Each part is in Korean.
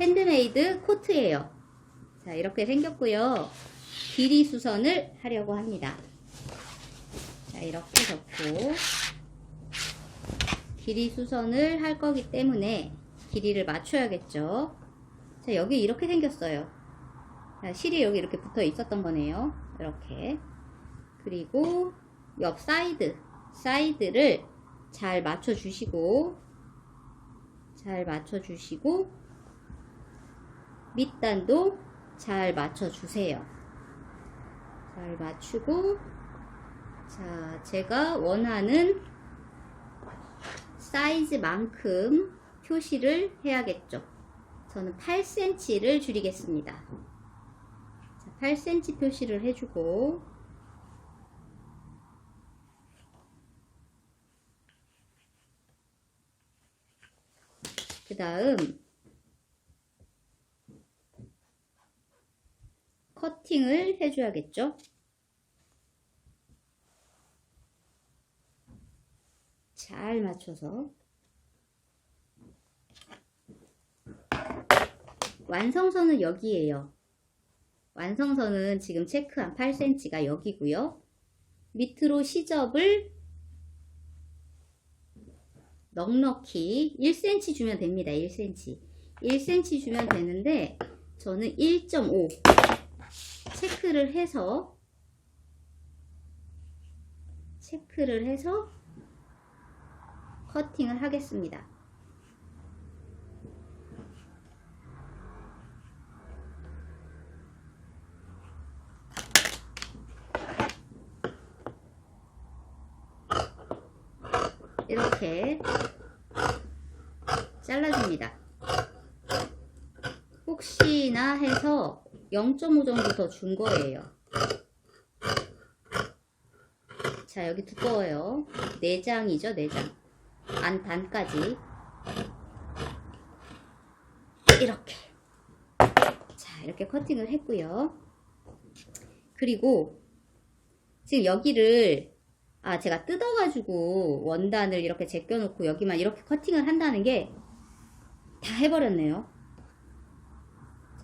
핸드메이드 코트예요. 자, 이렇게 생겼고요. 길이 수선을 하려고 합니다. 자, 이렇게 접고 길이 수선을 할 거기 때문에 길이를 맞춰야겠죠. 자, 여기 이렇게 생겼어요. 자, 실이 여기 이렇게 붙어 있었던 거네요. 이렇게. 그리고 옆 사이드, 사이드를 잘 맞춰 주시고, 잘 맞춰 주시고, 밑단도 잘 맞춰 주세요. 잘 맞추고, 자, 제가 원하는 사이즈만큼 표시를 해야겠죠. 저는 8cm를 줄이겠습니다. 자, 8cm 표시를 해주고, 그 다음, 커팅을 해줘야겠죠? 잘 맞춰서 완성선은 여기에요. 완성선은 지금 체크한 8cm가 여기고요. 밑으로 시접을 넉넉히 1cm 주면 됩니다. 1cm. 1cm 주면 되는데 저는 1.5 체크를 해서 체크를 해서 커팅을 하겠습니다. 이렇게 잘라줍니다. 혹시나 해서 0.5 정도 더 준 거예요. 자, 여기 두꺼워요. 내장이죠, 내장. 안 단까지. 이렇게. 자, 이렇게 커팅을 했고요. 그리고 지금 여기를 아, 제가 뜯어가지고 원단을 이렇게 제껴놓고 여기만 이렇게 커팅을 한다는 게 다 해버렸네요.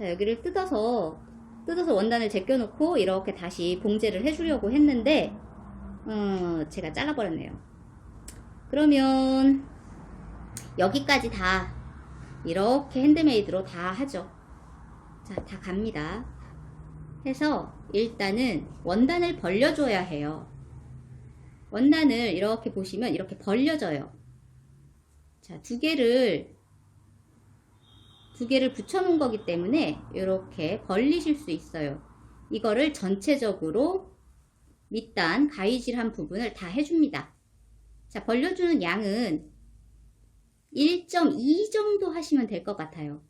자, 여기를 뜯어서, 뜯어서 원단을 제껴놓고 이렇게 다시 봉제를 해주려고 했는데, 어, 제가 잘라버렸네요. 그러면, 여기까지 다 이렇게 핸드메이드로 다 하죠. 자, 다 갑니다. 해서 일단은 원단을 벌려줘야 해요. 원단을 이렇게 보시면 이렇게 벌려져요. 자, 두 개를 두 개를 붙여 놓은 거기 때문에 이렇게 벌리실 수 있어요. 이거를 전체적으로 밑단 가위질한 부분을 다 해줍니다. 자, 벌려주는 양은 1.2 정도 하시면 될 것 같아요.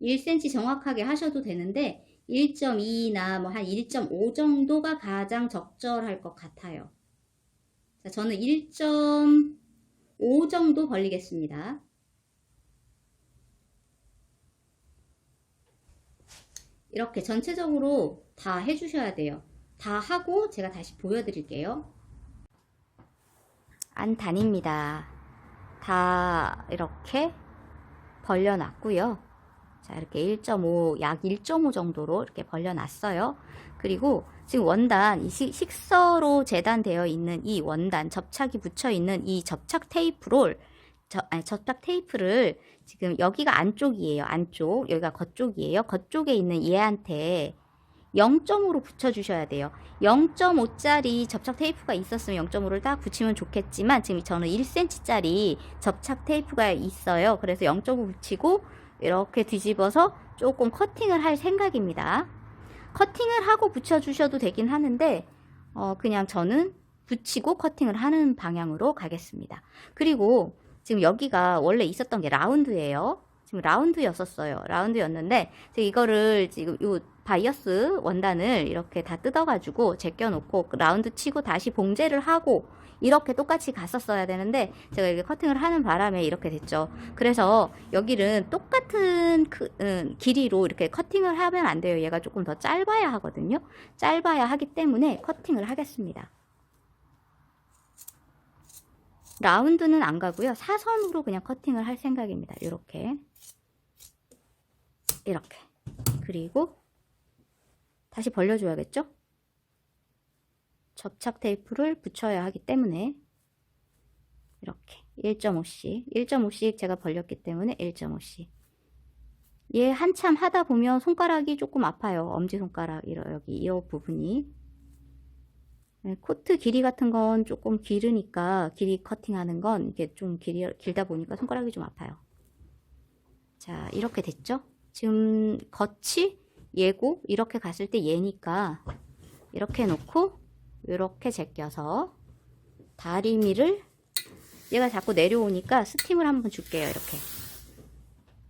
1cm 정확하게 하셔도 되는데 1.2나 뭐 한 1.5 정도가 가장 적절할 것 같아요. 자, 저는 1.5 정도 벌리겠습니다. 이렇게 전체적으로 다 해주셔야 돼요. 다 하고 제가 다시 보여드릴게요. 안 단입니다. 다 이렇게 벌려놨고요. 자, 이렇게 1.5, 약 1.5 정도로 이렇게 벌려놨어요. 그리고 지금 원단, 이 식, 식서로 재단되어 있는 이 원단, 접착이 붙여 있는 이 접착 테이프를, 저, 아니, 접착 테이프를 지금 여기가 안쪽이에요. 안쪽. 여기가 겉쪽이에요. 겉쪽에 있는 얘한테 0.5로 붙여주셔야 돼요. 0.5짜리 접착 테이프가 있었으면 0.5를 딱 붙이면 좋겠지만 지금 저는 1cm짜리 접착 테이프가 있어요. 그래서 0.5 붙이고 이렇게 뒤집어서 조금 커팅을 할 생각입니다. 커팅을 하고 붙여주셔도 되긴 하는데 어, 그냥 저는 붙이고 커팅을 하는 방향으로 가겠습니다. 그리고 지금 여기가 원래 있었던 게 라운드예요. 지금 라운드였었어요. 라운드였는데 이거를 지금 요 바이어스 원단을 이렇게 다 뜯어가지고 제껴놓고 라운드 치고 다시 봉제를 하고 이렇게 똑같이 갔었어야 되는데 제가 이렇게 커팅을 하는 바람에 이렇게 됐죠. 그래서 여기는 똑같은 그, 음, 길이로 이렇게 커팅을 하면 안 돼요. 얘가 조금 더 짧아야 하거든요. 짧아야 하기 때문에 커팅을 하겠습니다. 라운드는 안 가고요. 사선으로 그냥 커팅을 할 생각입니다. 이렇게. 이렇게. 그리고 다시 벌려줘야겠죠? 접착 테이프를 붙여야 하기 때문에 이렇게 1.5씩 1.5씩 제가 벌렸기 때문에 1.5씩 얘 한참 하다 보면 손가락이 조금 아파요 엄지손가락 여기 이 부분이 네, 코트 길이 같은 건 조금 길으니까 길이 커팅하는 건 이게 좀 길이, 길다 보니까 손가락이 좀 아파요. 자 이렇게 됐죠? 지금 겉이 얘고 이렇게 갔을 때 얘니까 이렇게 놓고 이렇게 제껴서 다리미를 얘가 자꾸 내려오니까 스팀을 한번 줄게요 이렇게.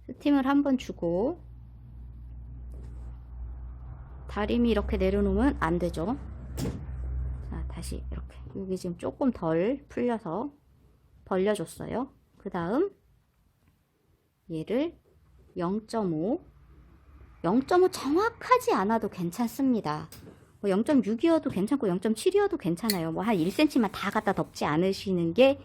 스팀을 한번 주고 다리미 이렇게 내려놓으면 안 되죠? 자 다시 이렇게 여기 지금 조금 덜 풀려서 벌려줬어요 그 다음 얘를 0.5 0.5 정확하지 않아도 괜찮습니다 뭐 0.6이어도 괜찮고 0.7이어도 괜찮아요. 뭐 한 1cm만 다 갖다 덮지 않으시는 게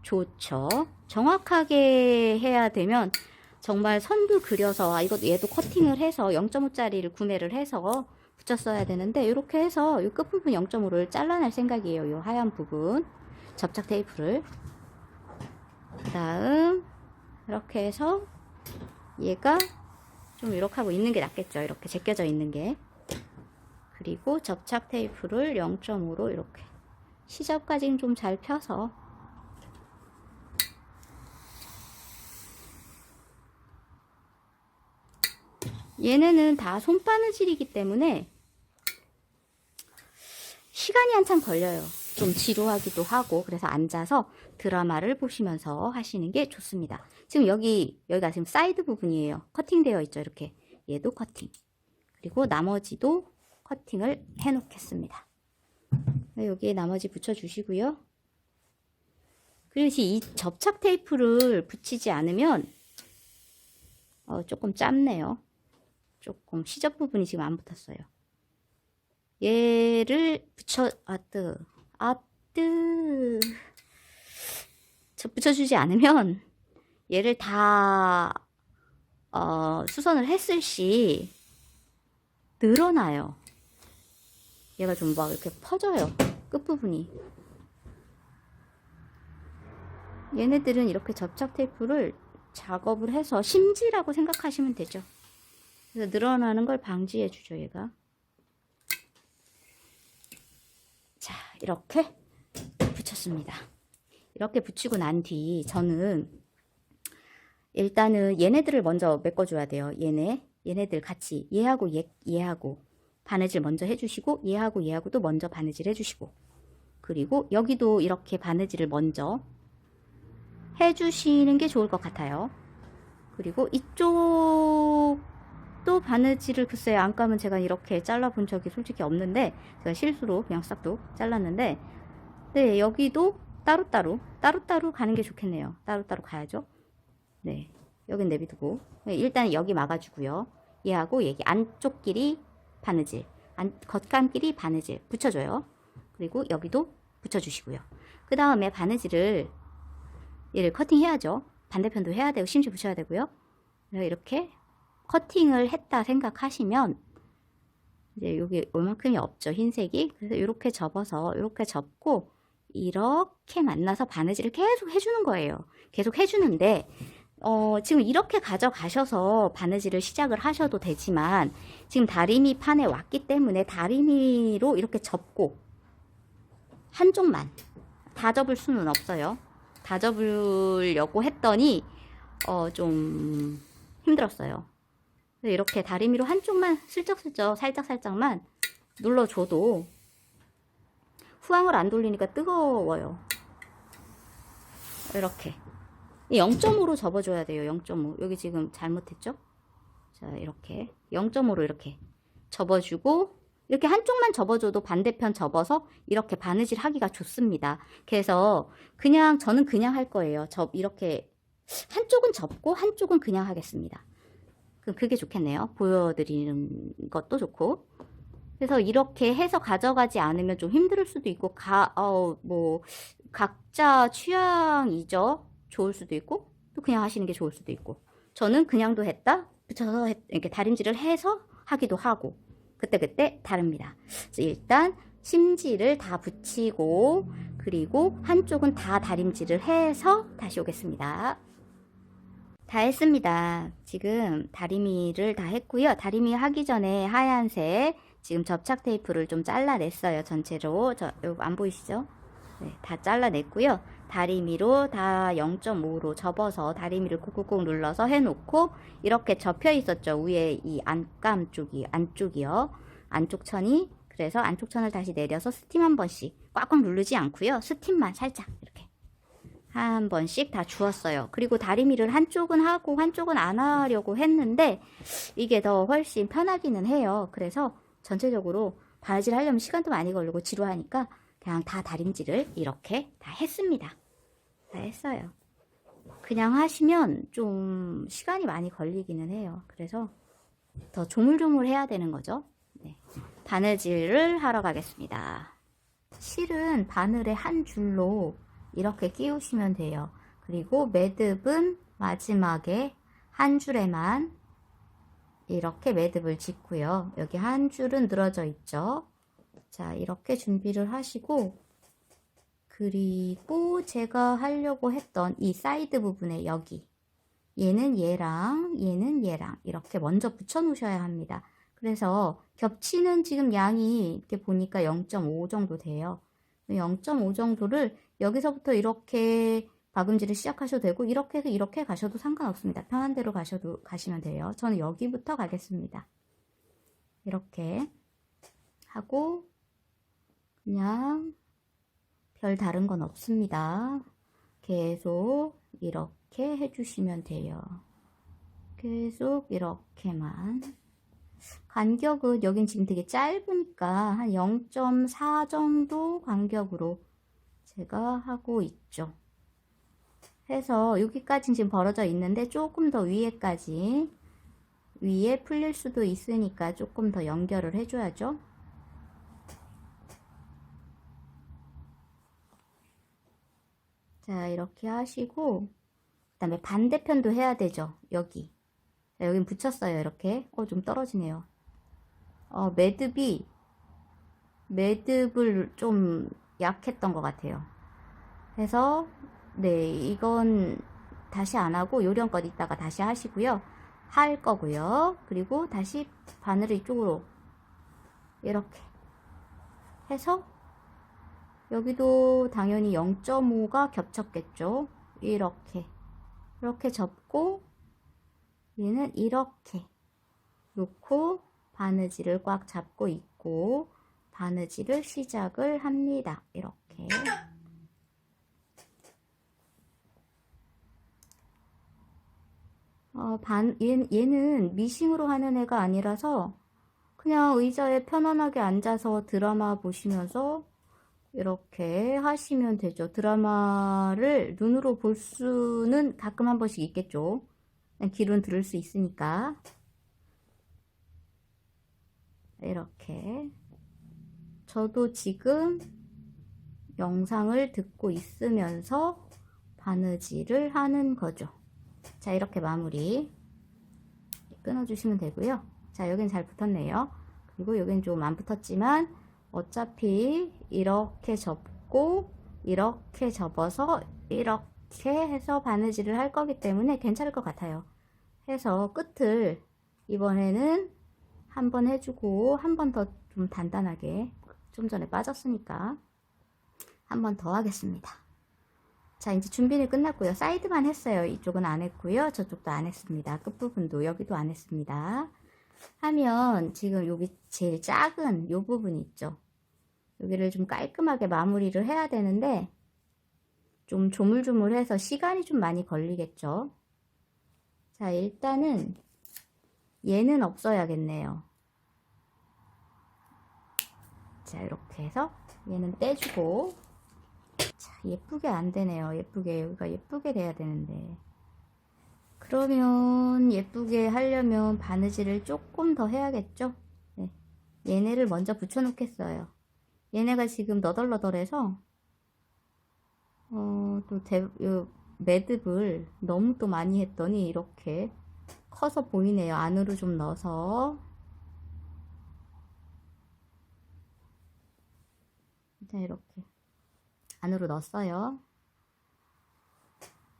좋죠. 정확하게 해야 되면 정말 선도 그려서 아, 이거 얘도 커팅을 해서 0.5짜리를 구매를 해서 붙였어야 되는데 이렇게 해서 이 끝부분 0.5를 잘라낼 생각이에요. 이 하얀 부분 접착 테이프를 그 다음 이렇게 해서 얘가 좀 이렇게 하고 있는 게 낫겠죠. 이렇게 제껴져 있는 게 그리고 접착 테이프를 0.5로 이렇게 시접까지는 좀 잘 펴서 얘네는 다 손바느질이기 때문에 시간이 한참 걸려요. 좀 지루하기도 하고 그래서 앉아서 드라마를 보시면서 하시는 게 좋습니다. 지금 여기 여기가 지금 사이드 부분이에요. 커팅되어 있죠. 이렇게 얘도 커팅. 그리고 나머지도 커팅을 해 놓겠습니다. 여기에 나머지 붙여 주시고요. 그리고 이 접착 테이프를 붙이지 않으면 어, 조금 짧네요. 조금 시접 부분이 지금 안 붙었어요. 얘를 붙여 아뜨 아뜨 저 붙여주지 않으면 얘를 다 어, 수선을 했을 시 늘어나요. 얘가 좀 막 이렇게 퍼져요. 끝부분이. 얘네들은 이렇게 접착 테이프를 작업을 해서 심지라고 생각하시면 되죠. 그래서 늘어나는 걸 방지해 주죠, 얘가. 자, 이렇게 붙였습니다. 이렇게 붙이고 난 뒤 저는 일단은 얘네들을 먼저 메꿔줘야 돼요. 얘네, 얘네들 같이 얘하고 얘, 얘하고 바느질 먼저 해주시고 얘하고 얘하고도 먼저 바느질 해주시고 그리고 여기도 이렇게 바느질을 먼저 해주시는 게 좋을 것 같아요. 그리고 이쪽 도 바느질을 글쎄요 안감은 제가 이렇게 잘라본 적이 솔직히 없는데 제가 실수로 그냥 싹둑 잘랐는데 네 여기도 따로따로 따로따로 가는 게 좋겠네요. 따로따로 가야죠. 네 여긴 내비두고 네, 일단 여기 막아주고요. 얘하고 얘기 안쪽 길이 바느질, 안, 겉감끼리 바느질 붙여줘요. 그리고 여기도 붙여주시고요. 그 다음에 바느질을 얘를 커팅해야죠. 반대편도 해야 되고 심지 붙여야 되고요. 이렇게 커팅을 했다 생각하시면 이제 여기 얼만큼이 없죠 흰색이 그래서 이렇게 접어서 이렇게 접고 이렇게 만나서 바느질을 계속 해주는 거예요 계속 해주는데 어, 지금 이렇게 가져가셔서 바느질을 시작을 하셔도 되지만 지금 다리미 판에 왔기 때문에 다리미로 이렇게 접고 한쪽만 다 접을 수는 없어요. 다 접으려고 했더니 어, 좀 힘들었어요. 이렇게 다리미로 한쪽만 슬쩍슬쩍 살짝살짝만 눌러줘도 후황을 안 돌리니까 뜨거워요. 이렇게 0.5로 접어줘야 돼요. 0.5. 여기 지금 잘못했죠? 자, 이렇게 0.5로 이렇게 접어주고 이렇게 한쪽만 접어줘도 반대편 접어서 이렇게 바느질 하기가 좋습니다. 그래서 그냥 저는 그냥 할 거예요. 접 이렇게 한쪽은 접고 한쪽은 그냥 하겠습니다. 그게 좋겠네요. 보여드리는 것도 좋고. 그래서 이렇게 해서 가져가지 않으면 좀 힘들 수도 있고 가, 어, 뭐 각자 취향이죠. 좋을 수도 있고 또 그냥 하시는 게 좋을 수도 있고 저는 그냥도 했다 붙여서 해- 이렇게 다림질을 해서 하기도 하고 그때그때 다릅니다. 그래서 일단 심지를 다 붙이고 그리고 한쪽은 다 다림질을 해서 다시 오겠습니다. 다 했습니다. 지금 다리미를 다 했고요. 다리미 하기 전에 하얀색 지금 접착 테이프를 좀 잘라냈어요. 전체로. 저, 여기 안 보이시죠? 네, 다 잘라냈고요. 다리미로 다 0.5로 접어서 다리미를 꾹꾹꾹 눌러서 해놓고 이렇게 접혀 있었죠. 위에 이 안감 쪽이, 안쪽이요. 안쪽 천이. 그래서 안쪽 천을 다시 내려서 스팀 한 번씩 꽉꽉 누르지 않고요. 스팀만 살짝 이렇게 한 번씩 다 주었어요. 그리고 다리미를 한쪽은 하고 한쪽은 안 하려고 했는데 이게 더 훨씬 편하기는 해요. 그래서 전체적으로 바느질 하려면 시간도 많이 걸리고 지루하니까 그냥 다 다림질을 이렇게 다 했습니다. 다 했어요. 그냥 하시면 좀 시간이 많이 걸리기는 해요. 그래서 더 조물조물 해야 되는 거죠. 네. 바느질을 하러 가겠습니다. 실은 바늘에 한 줄로 이렇게 끼우시면 돼요. 그리고 매듭은 마지막에 한 줄에만 이렇게 매듭을 짓고요. 여기 한 줄은 늘어져 있죠. 자, 이렇게 준비를 하시고 그리고 제가 하려고 했던 이 사이드 부분에 여기 얘는 얘랑 얘는 얘랑 이렇게 먼저 붙여 놓으셔야 합니다. 그래서 겹치는 지금 양이 이렇게 보니까 0.5 정도 돼요. 0.5 정도를 여기서부터 이렇게 박음질을 시작하셔도 되고 이렇게 해서 이렇게 가셔도 상관없습니다. 편한 대로 가셔도 가시면 돼요. 저는 여기부터 가겠습니다. 이렇게 하고 그냥 별 다른 건 없습니다. 계속 이렇게 해주시면 돼요. 계속 이렇게만 간격은 여긴 지금 되게 짧으니까 한 0.4 정도 간격으로 제가 하고 있죠. 해서 여기까지 지금 벌어져 있는데 조금 더 위에까지 위에 풀릴 수도 있으니까 조금 더 연결을 해줘야죠. 자, 이렇게 하시고 그 다음에 반대편도 해야 되죠. 여기. 자, 여긴 붙였어요. 이렇게. 어, 좀 떨어지네요. 어, 매듭이 매듭을 좀 약했던 것 같아요. 그래서 네, 이건 다시 안 하고 요령껏 이따가 다시 하시고요. 할 거고요. 그리고 다시 바늘을 이쪽으로 이렇게 해서 여기도 당연히 0.5가 겹쳤겠죠. 이렇게 이렇게 접고 얘는 이렇게 놓고 바느질을 꽉 잡고 있고 바느질을 시작을 합니다. 이렇게 어, 반, 얘, 얘는 미싱으로 하는 애가 아니라서 그냥 의자에 편안하게 앉아서 드라마 보시면서 이렇게 하시면 되죠. 드라마를 눈으로 볼 수는 가끔 한 번씩 있겠죠. 귀로는 들을 수 있으니까. 이렇게. 저도 지금 영상을 듣고 있으면서 바느질을 하는 거죠. 자, 이렇게 마무리 끊어주시면 되고요. 자, 여긴 잘 붙었네요. 그리고 여긴 좀 안 붙었지만 어차피 이렇게 접고 이렇게 접어서 이렇게 해서 바느질을 할 거기 때문에 괜찮을 것 같아요. 해서 끝을 이번에는 한 번 해주고 한 번 더 좀 단단하게 좀 전에 빠졌으니까 한 번 더 하겠습니다. 자, 이제 준비는 끝났고요. 사이드만 했어요. 이쪽은 안 했고요. 저쪽도 안 했습니다. 끝부분도 여기도 안 했습니다. 하면 지금 여기 제일 작은 요 부분 있죠. 여기를 좀 깔끔하게 마무리를 해야 되는데 좀 조물조물해서 시간이 좀 많이 걸리겠죠. 자, 일단은 얘는 없어야겠네요. 자, 이렇게 해서 얘는 떼주고 자, 예쁘게 안 되네요. 예쁘게 여기가 예쁘게 돼야 되는데 그러면 예쁘게 하려면 바느질을 조금 더 해야겠죠? 네. 얘네를 먼저 붙여 놓겠어요. 얘네가 지금 너덜너덜해서 어, 또 대, 요 매듭을 너무 또 많이 했더니 이렇게 커서 보이네요. 안으로 좀 넣어서. 자, 이렇게. 안으로 넣었어요.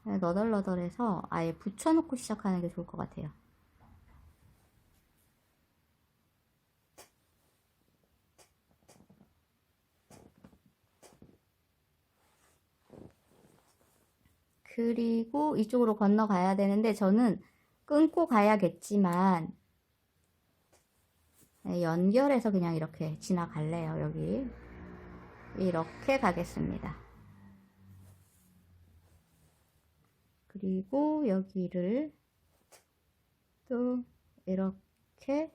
네, 너덜너덜해서 아예 붙여놓고 시작하는 게 좋을 것 같아요. 그리고 이쪽으로 건너가야 되는데 저는 끊고 가야겠지만 네, 연결해서 그냥 이렇게 지나갈래요. 여기 이렇게 가겠습니다. 그리고 여기를 또 이렇게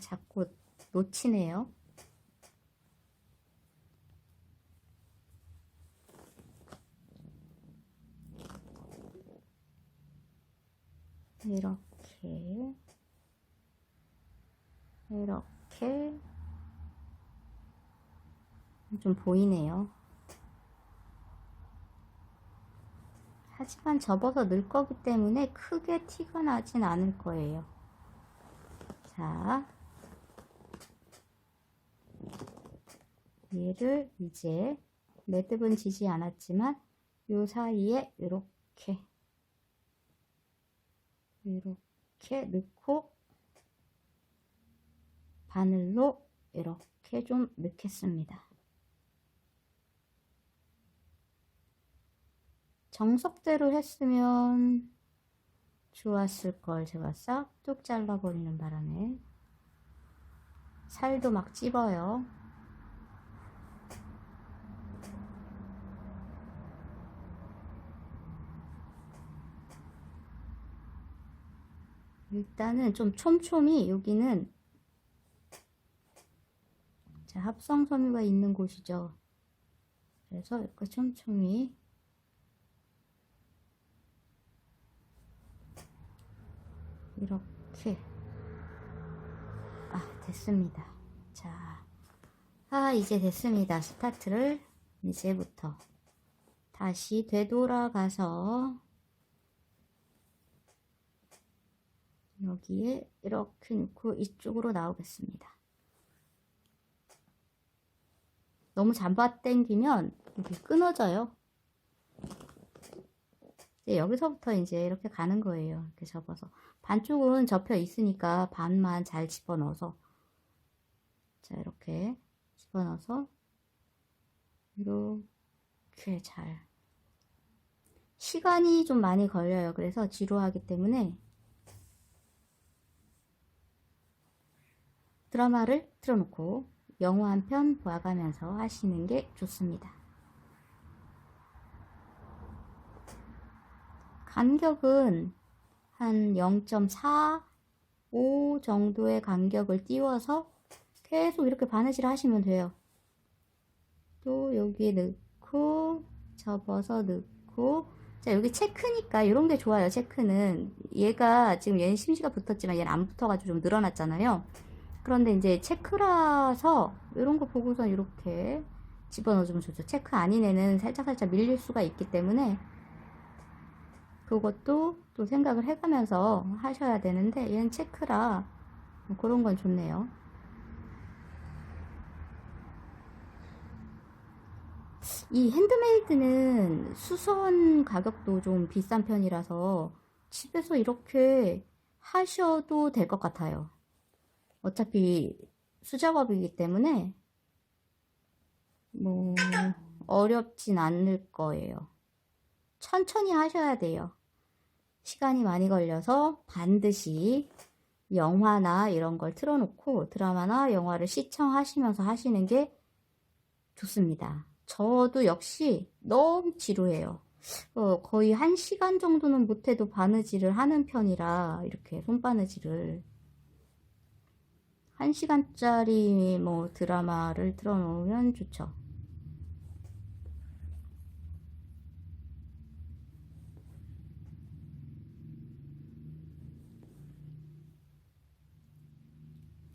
자꾸 놓치네요. 이렇게 이렇게 좀 보이네요. 하지만 접어서 넣을 거기 때문에 크게 티가 나진 않을 거예요. 자, 얘를 이제 매듭은 지지 않았지만 요 사이에 이렇게 이렇게 넣고 바늘로 이렇게 좀 넣겠습니다. 정석대로 했으면 좋았을 걸 제가 싹둑 잘라버리는 바람에 살도 막 찝어요. 일단은 좀 촘촘히 여기는 자, 합성 섬유가 있는 곳이죠. 그래서 이렇게 촘촘히 이렇게 아 됐습니다. 자, 아 이제 됐습니다. 스타트를 이제부터 다시 되돌아가서 여기에 이렇게 넣고 이쪽으로 나오겠습니다. 너무 잡아당기면 여기 끊어져요. 여기서부터 이제 이렇게 가는 거예요. 이렇게 접어서. 반쪽은 접혀 있으니까 반만 잘 집어넣어서. 자, 이렇게 집어넣어서. 이렇게 잘. 시간이 좀 많이 걸려요. 그래서 지루하기 때문에 드라마를 틀어놓고 영화 한편 봐가면서 하시는 게 좋습니다. 간격은 한 0.45 정도의 간격을 띄워서 계속 이렇게 바느질 하시면 돼요. 또 여기에 넣고 접어서 넣고. 자 여기 체크니까 이런 게 좋아요 체크는. 얘가 지금 얘는 심지가 붙었지만 얘는 안 붙어가지고 좀 늘어났잖아요. 그런데 이제 체크라서 이런 거 보고선 이렇게 집어넣어주면 좋죠. 체크 아닌 애는 살짝살짝 밀릴 수가 있기 때문에 그것도 또 생각을 해가면서 하셔야 되는데 얘는 체크라 뭐 그런 건 좋네요. 이 핸드메이드는 수선 가격도 좀 비싼 편이라서 집에서 이렇게 하셔도 될 것 같아요. 어차피 수작업이기 때문에 뭐 어렵진 않을 거예요. 천천히 하셔야 돼요. 시간이 많이 걸려서 반드시 영화나 이런 걸 틀어놓고 드라마나 영화를 시청하시면서 하시는 게 좋습니다. 저도 역시 너무 지루해요. 어, 거의 한 시간 정도는 못해도 바느질을 하는 편이라 이렇게 손바느질을 한 시간짜리 뭐 드라마를 틀어놓으면 좋죠.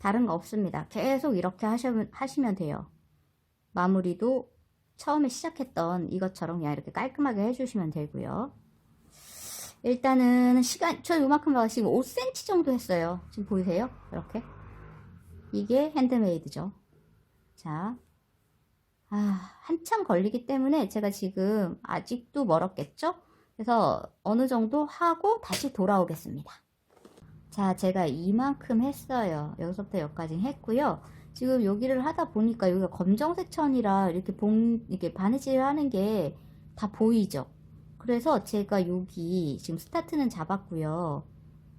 다른 거 없습니다. 계속 이렇게 하시면, 하시면 돼요. 마무리도 처음에 시작했던 이것처럼 그냥 이렇게 깔끔하게 해주시면 되고요. 일단은 시간, 저 요만큼 봐서 지금 5cm 정도 했어요. 지금 보이세요? 이렇게. 이게 핸드메이드죠. 자. 아, 한참 걸리기 때문에 제가 지금 아직도 멀었겠죠? 그래서 어느 정도 하고 다시 돌아오겠습니다. 자, 제가 이만큼 했어요. 여기서부터 여기까지 했고요. 지금 여기를 하다 보니까 여기가 검정색 천이라 이렇게 봉, 이렇게 바느질 하는 게 다 보이죠? 그래서 제가 여기 지금 스타트는 잡았고요.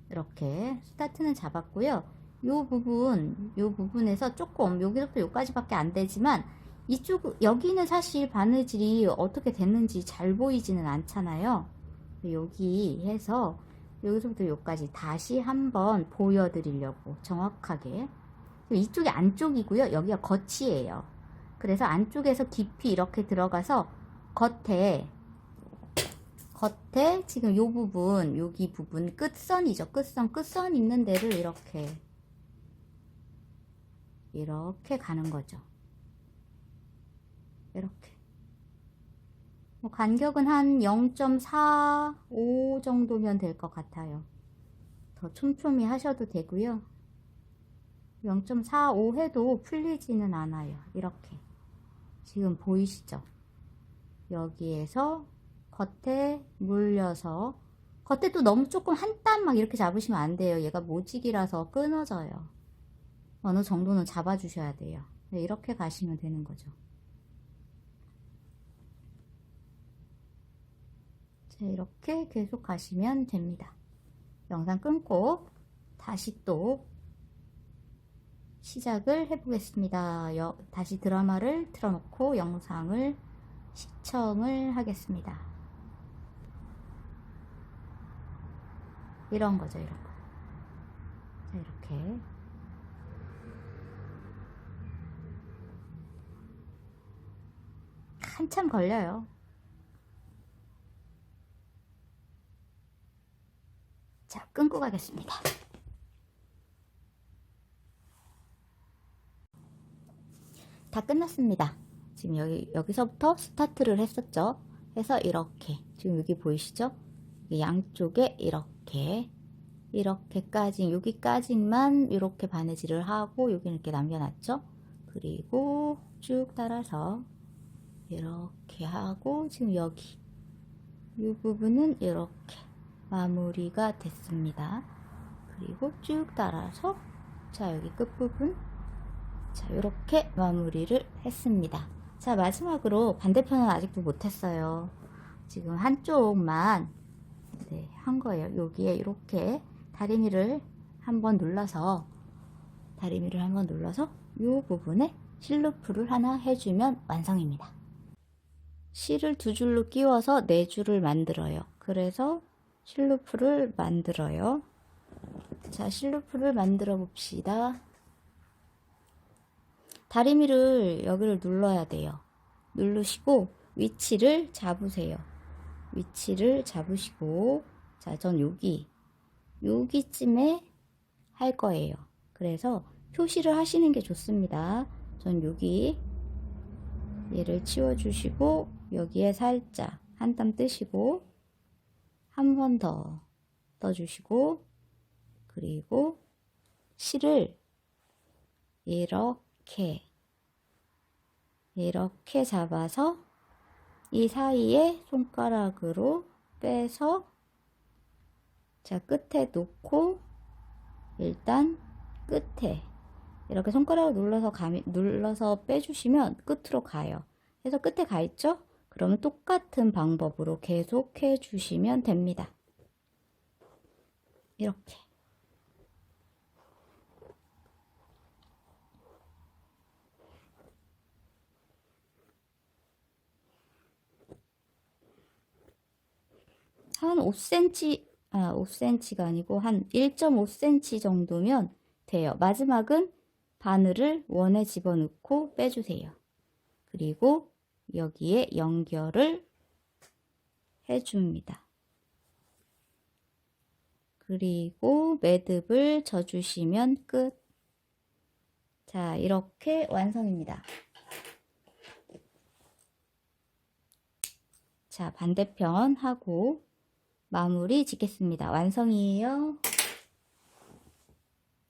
이렇게 스타트는 잡았고요. 요 부분, 요 부분에서 조금 여기서부터 여기까지 밖에 안 되지만 이쪽 여기는 사실 바느질이 어떻게 됐는지 잘 보이지는 않잖아요. 여기 해서 여기서부터 여기까지 다시 한번 보여드리려고 정확하게 이쪽이 안쪽이고요. 여기가 겉이에요. 그래서 안쪽에서 깊이 이렇게 들어가서 겉에 겉에 지금 요 부분 여기 부분 끝선이죠. 끝선 끝선 있는 데를 이렇게 이렇게 가는 거죠. 이렇게 뭐 간격은 한 0.45 정도면 될 것 같아요. 더 촘촘히 하셔도 되고요. 0.45 해도 풀리지는 않아요. 이렇게. 지금 보이시죠? 여기에서 겉에 물려서 겉에 또 너무 조금 한 땀 막 이렇게 잡으시면 안 돼요. 얘가 모직이라서 끊어져요. 어느 정도는 잡아주셔야 돼요. 네, 이렇게 가시면 되는 거죠. 이렇게 계속 가시면 됩니다. 영상 끊고 다시 또 시작을 해보겠습니다. 여, 다시 드라마를 틀어놓고 영상을 시청을 하겠습니다. 이런 거죠, 이런 거. 자, 이렇게. 한참 걸려요. 자, 끊고 가겠습니다. 다 끝났습니다. 지금 여기, 여기서부터 스타트를 했었죠. 해서 이렇게. 지금 여기 보이시죠? 양쪽에 이렇게. 이렇게까지, 여기까지만 이렇게 바느질을 하고, 여기는 이렇게 남겨놨죠? 그리고 쭉 따라서 이렇게 하고, 지금 여기. 이 부분은 이렇게 마무리가 됐습니다. 그리고 쭉 따라서, 자, 여기 끝부분. 자, 이렇게 마무리를 했습니다. 자, 마지막으로 반대편은 아직도 못했어요. 지금 한쪽만 네, 한 거예요. 여기에 이렇게 다리미를 한번 눌러서 다리미를 한번 눌러서 이 부분에 실루프를 하나 해주면 완성입니다. 실을 두 줄로 끼워서 네 줄을 만들어요. 그래서 실루프를 만들어요. 자, 실루프를 만들어 봅시다. 다리미를 여기를 눌러야 돼요. 누르시고 위치를 잡으세요. 위치를 잡으시고 자, 전 여기 여기쯤에 할 거예요. 그래서 표시를 하시는 게 좋습니다. 전 여기 얘를 치워 주시고 여기에 살짝 한 땀 뜨시고 한 번 더 떠주시고 그리고 실을 이렇게 이렇게 잡아서 이 사이에 손가락으로 빼서 자 끝에 놓고 일단 끝에 이렇게 손가락을 눌러서 감이, 눌러서 빼주시면 끝으로 가요. 그래서 끝에 가 있죠? 그러면 똑같은 방법으로 계속 해 주시면 됩니다. 이렇게. 한 5cm, 아, 5cm가 아니고 한 1.5cm 정도면 돼요. 마지막은 바늘을 원에 집어넣고 빼주세요. 그리고 여기에 연결을 해줍니다. 그리고 매듭을 져주시면 끝. 자, 이렇게 완성입니다. 자, 반대편 하고 마무리 짓겠습니다. 완성이에요.